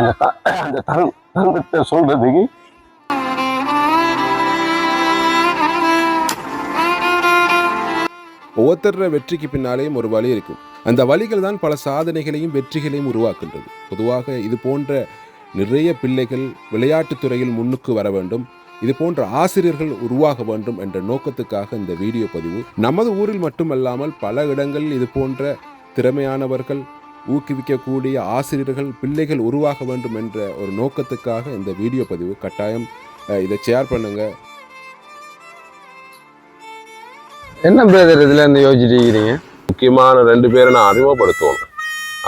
அந்த தரம் தருணத்தை சொல்றதுக்கு ஒவ்வொருத்தர வெற்றிக்கு பின்னாலேயும் ஒரு வழி இருக்கும். அந்த வழிகள் தான் பல சாதனைகளையும் வெற்றிகளையும் உருவாக்குகின்றது. பொதுவாக இது போன்ற நிறைய பிள்ளைகள் விளையாட்டுத் துறையில் முன்னுக்கு வர வேண்டும். இது போன்ற ஆசிரியர்கள் உருவாக வேண்டும் என்ற நோக்கத்துக்காக இந்த வீடியோ பதிவு. நமது ஊரில் மட்டுமல்லாமல் பல இடங்களில் இது போன்ற திறமையானவர்கள் ஊக்குவிக்கக்கூடிய ஆசிரியர்கள் பிள்ளைகள் உருவாக வேண்டும் என்ற ஒரு நோக்கத்துக்காக இந்த வீடியோ பதிவு. கட்டாயம் இதை ஷேர் பண்ணுங்க. என்ன பிரதர் இதுல இருந்து யோசிச்சுட்டு இருக்கிறீங்க முக்கியமான ரெண்டு பேரை நான் அறிமுகப்படுத்துவோம்.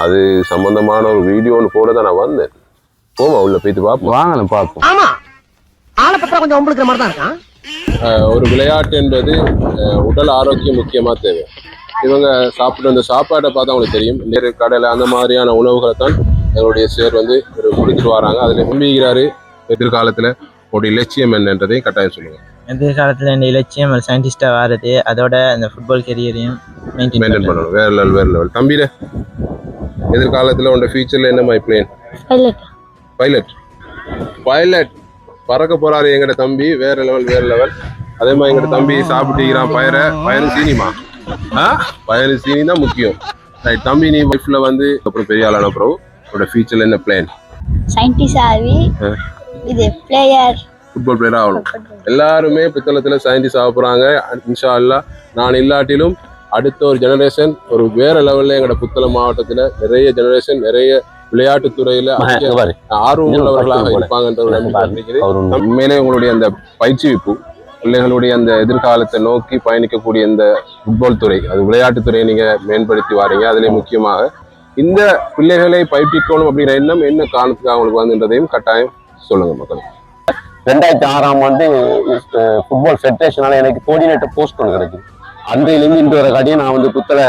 அது சம்பந்தமான ஒரு வீடியோன்னு போட தான் நான் வந்தேன். போமா உள்ள போயிட்டு பார்ப்போம் வாங்கலாம் பார்ப்போம் ஆமா ஆளை பத்தா கொஞ்சம் ஒம்பளுக்கிற மாதிரி தான் இருக்கான் ஒரு விளையாட்டு என்பது உடல் ஆரோக்கியம் முக்கியமா தேவை. இவங்க சாப்பிட்டு அந்த சாப்பாடை பார்த்தா அவங்களுக்கு தெரியும். நேரு கடலை அந்த மாதிரியான உணவுகளை தான் எங்களுடைய சேர் வந்து ஒரு முடிச்சுட்டு வராங்க. அதுல நம்பிக்கிறாரு எதிர்காலத்துல ஒரு இலட்சியம் என்னன்றதையும் கட்டாயம் சொல்லுங்க. எதிர்காலத்தில் இந்த இலட்சியம் ஒரு சயின்டிஸ்டாக வாரது அதோட அந்த ஃபுட்பால் கெரியரையும் மெயின்டைன் மெயின்டைன் பண்ணணும். வேற லெவல் வேற லெவல் தம்பிட எதிர்காலத்துல உன்னோட ஃபியூச்சர்ல என்ன மாதிரி பிளேன் பைலட் பைலட் பறக்க போறாரு எங்கட தம்பி. வேற லெவல் வேற லெவல் அதே மாதிரி எங்கட தம்பி சாப்பிட்டுக்கிறான் பயரை பயனு சீனிமா. பயனு சீனி தான் முக்கியம். தம்பி நீ லைஃப்ல வந்து அப்புறம் பெரிய ஆளான அப்புறம் உன்னோட ஃபியூச்சர்ல என்ன பிளான் சயின்டிஸ்ட் ஆகி. இது பிளேயர் ஃபுட்பால் பிளேயர் ஆகணும். எல்லாருமே புத்தகத்துல சயின்டிஸ்ட் ஆக போறாங்க. இன்ஷா அல்லாஹ் நான் இல்லாட்டிலும் அடுத்த ஒரு ஜெனரேஷன் ஒரு வேற லெவல்ல எங்கட புத்தளம் மாவட்டத்துல நிறைய ஜெனரேஷன் நிறைய விளையாட்டுத் துறையில பாரு. ஆர்வம் உள்ளவர்களாக. இருப்பாங்கன்ற ஒரு நம்பிக்கை உண்மையிலே உங்களுடைய அந்த பயிற்சிவிப்பு பிள்ளைகளுடைய அந்த எதிர்காலத்தை நோக்கி பயணிக்கக்கூடிய இந்த ஃபுட்பால் துறை அது விளையாட்டுத்துறையை நீங்கள் நீங்க மேம்படுத்தி வாரீங்க. அதிலே முக்கியமாக இந்த பிள்ளைகளை பயிற்சிக்கணும் அப்படிங்கிற எண்ணம் என்ன காரணத்துக்காக அவங்களுக்கு வந்துன்றதையும் கட்டாயம் சொல்லுங்க மக்கள். ரெண்டாயிரத்தி ஆறாம் ஆண்டு ஃபுட்பால் ஃபெடரேஷனால எனக்கு கோஆர்டினேட்டர் போஸ்ட் ஒன்று கிடைக்கும் அன்றையிலேருந்து இன்று வரை காட்டியும் நான் வந்து புத்தள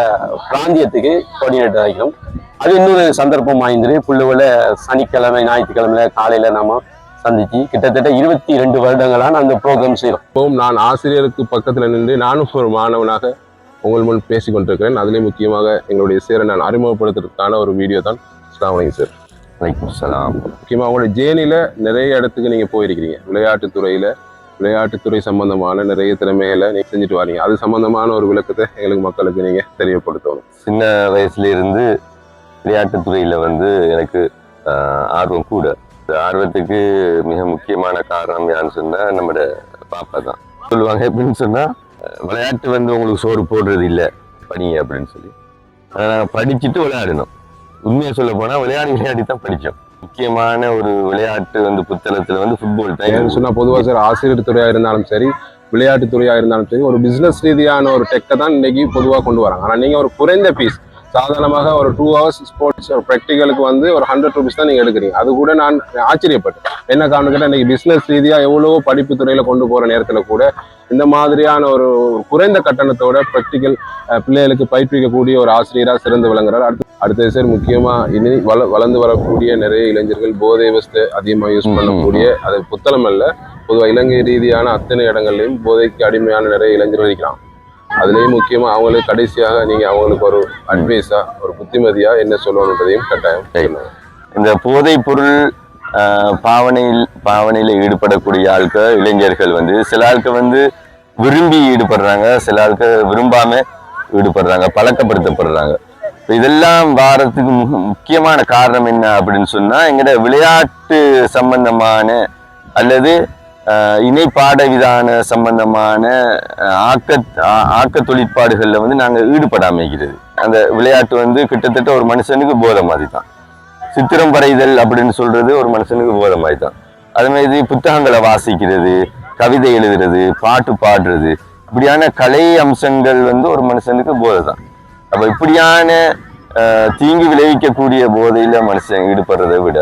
பிராந்தியத்துக்கு கோஆர்டினேட்டர் ஆகிக்கிறோம் அது இன்னொரு சந்தர்ப்பம் வாய்ந்தது. புள்ளுவில் சனிக்கிழமை ஞாயிற்றுக்கிழமையில காலையில நாம சந்திச்சு கிட்டத்தட்ட இருபத்தி ரெண்டு வருடங்களான அந்த ப்ரோக்ராம் செய்கிறோம். இப்போவும் நான் ஆசிரியருக்கு பக்கத்துல நின்று நானும் ஒரு மாணவனாக உங்கள் முன் பேசிக் கொண்டிருக்கிறேன் அதுலேயும் முக்கியமாக எங்களுடைய சேரை நான் அறிமுகப்படுத்துறதுக்கான ஒரு வீடியோ தான் சார். வலைக்கம் சலாம். முக்கியமாக உங்களுடைய ஜேர்னியில் நிறைய இடத்துக்கு நீங்கள் போயிருக்கிறீங்க. விளையாட்டுத் துறையில் விளையாட்டுத்துறை சம்பந்தமான நிறைய திறமைகளை நீங்கள் செஞ்சுட்டு வரீங்க. அது சம்பந்தமான ஒரு விளக்கத்தை எங்களுக்கு மக்களுக்கு நீங்கள் தெரியப்படுத்தணும். சின்ன வயசுல இருந்து விளையாட்டுத்துறையில வந்து எனக்கு ஆர்வம் கூட. ஆர்வத்துக்கு மிக முக்கியமான காரணம் யான்னு சொன்னால் நம்மட பாப்பா தான். சொல்லுவாங்க எப்படின்னு சொன்னால் விளையாட்டு வந்து உங்களுக்கு சோறு போடுறது இல்லை படிங்க அப்படின்னு சொல்லி. அதை நாங்கள் படிச்சுட்டு விளையாடணும். உண்மையை சொல்ல போனால் விளையாடி விளையாடி தான் படித்தோம் முக்கியமான ஒரு விளையாட்டு வந்து புத்தகத்தில் வந்து ஃபுட்பால் தான். சொன்னால் பொதுவாக சார் ஆசிரியர் துறையாக இருந்தாலும் சரி விளையாட்டு துறையாக இருந்தாலும் சரி ஒரு பிஸ்னஸ் ரீதியான ஒரு டெக்கை தான் இன்றைக்கி பொதுவாக கொண்டு வராங்க. ஆனால் நீங்கள் ஒரு குறைந்த பீஸ் சாதாரணமாக ஒரு டூ ஹவர்ஸ் ஸ்போர்ட்ஸ் ப்ராக்டிக்கலுக்கு வந்து ஒரு ஹண்ட்ரட் ருபீஸ் தான் நீங்கள் எடுக்கிறீங்க. அது கூட நான் ஆச்சரியப்பட்டேன். என்ன காரணம் கேட்டால் இன்னைக்கு பிஸ்னஸ் ரீதியாக எவ்வளோ படிப்பு துறையில் கொண்டு போகிற நேரத்தில் கூட இந்த மாதிரியான ஒரு குறைந்த கட்டணத்தோட ப்ராக்டிக்கல் பிள்ளைகளுக்கு பயிற்றுவிக்கக்கூடிய ஒரு ஆசிரியராக சிறந்து விளங்குறார். அடுத்து அடுத்த சார் முக்கியமாக இனி வள வளர்ந்து வரக்கூடிய நிறைய இளைஞர்கள் போதை வஸ்து அதிகமாக யூஸ் பண்ணக்கூடிய அது புத்தளம் அல்ல பொதுவாக இலங்கை ரீதியான அத்தனை இடங்கள்லையும் போதைக்கு அடிமையான நிறைய இளைஞர்கள் இருக்கிறான் அதுலேயும் முக்கியமாக அவங்களுக்கு கடைசியாக நீங்கள் அவங்களுக்கு ஒரு அட்வைஸாக ஒரு புத்திமதியாக என்ன சொல்லணுன்றதையும் கட்டாயம் சொல்லுங்க. இந்த போதைப் பொருள் பாவனையில் பாவனையில் ஈடுபடக்கூடிய ஆட்கள் இளைஞர்கள் வந்து சில ஆட்கள் வந்து விரும்பி ஈடுபடுறாங்க சில ஆட்கள் விரும்பாம ஈடுபடுறாங்க பழக்கப்படுத்தப்படுறாங்க. இதெல்லாம் வாரத்துக்கு முக்கியமான காரணம் என்ன அப்படின்னு சொன்னா எங்கட விளையாட்டு சம்பந்தமான அல்லது இணைப்பாட இணை சம்பந்தமான ஆக்க ஆ- ஆக்க தொழிற்பாடுகளில் வந்து நாங்கள் ஈடுபடாமிக்கிறது அந்த விளையாட்டு வந்து கிட்டத்தட்ட ஒரு மனுஷனுக்கு போதை மாதிரி தான் சித்திரம் வரைதல் அப்படின்னு சொல்கிறது ஒரு மனுஷனுக்கு போதை மாதிரி தான் அது மாதிரி புத்தகங்களை வாசிக்கிறது கவிதை எழுதுறது பாட்டு பாடுறது இப்படியான கலை அம்சங்கள் வந்து ஒரு மனுஷனுக்கு போதை தான் அப்போ இப்படியான தீங்கு விளைவிக்கக்கூடிய போதையில் மனுஷன் ஈடுபடுறதை விட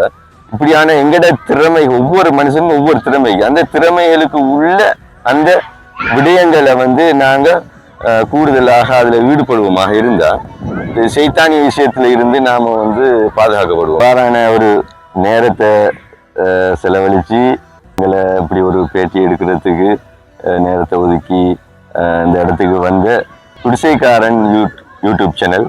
இப்படியான எங்கட திறமை ஒவ்வொரு மனுஷனுக்கும் ஒவ்வொரு திறமை அந்த திறமைகளுக்கு உள்ள அந்த விடயங்களை வந்து நாங்கள் கூடுதலாக அதில் ஈடுபடுவோமாக இருந்தால் சைத்தானிய விஷயத்தில் இருந்து நாம வந்து பாதுகாக்கப்படுவோம் வேறான ஒரு நேரத்தை செலவழித்து எங்களை இப்படி ஒரு பேட்டி எடுக்கிறதுக்கு நேரத்தை ஒதுக்கி இந்த இடத்துக்கு வந்த குடிசைக்காரன் யூ யூடியூப் சேனல்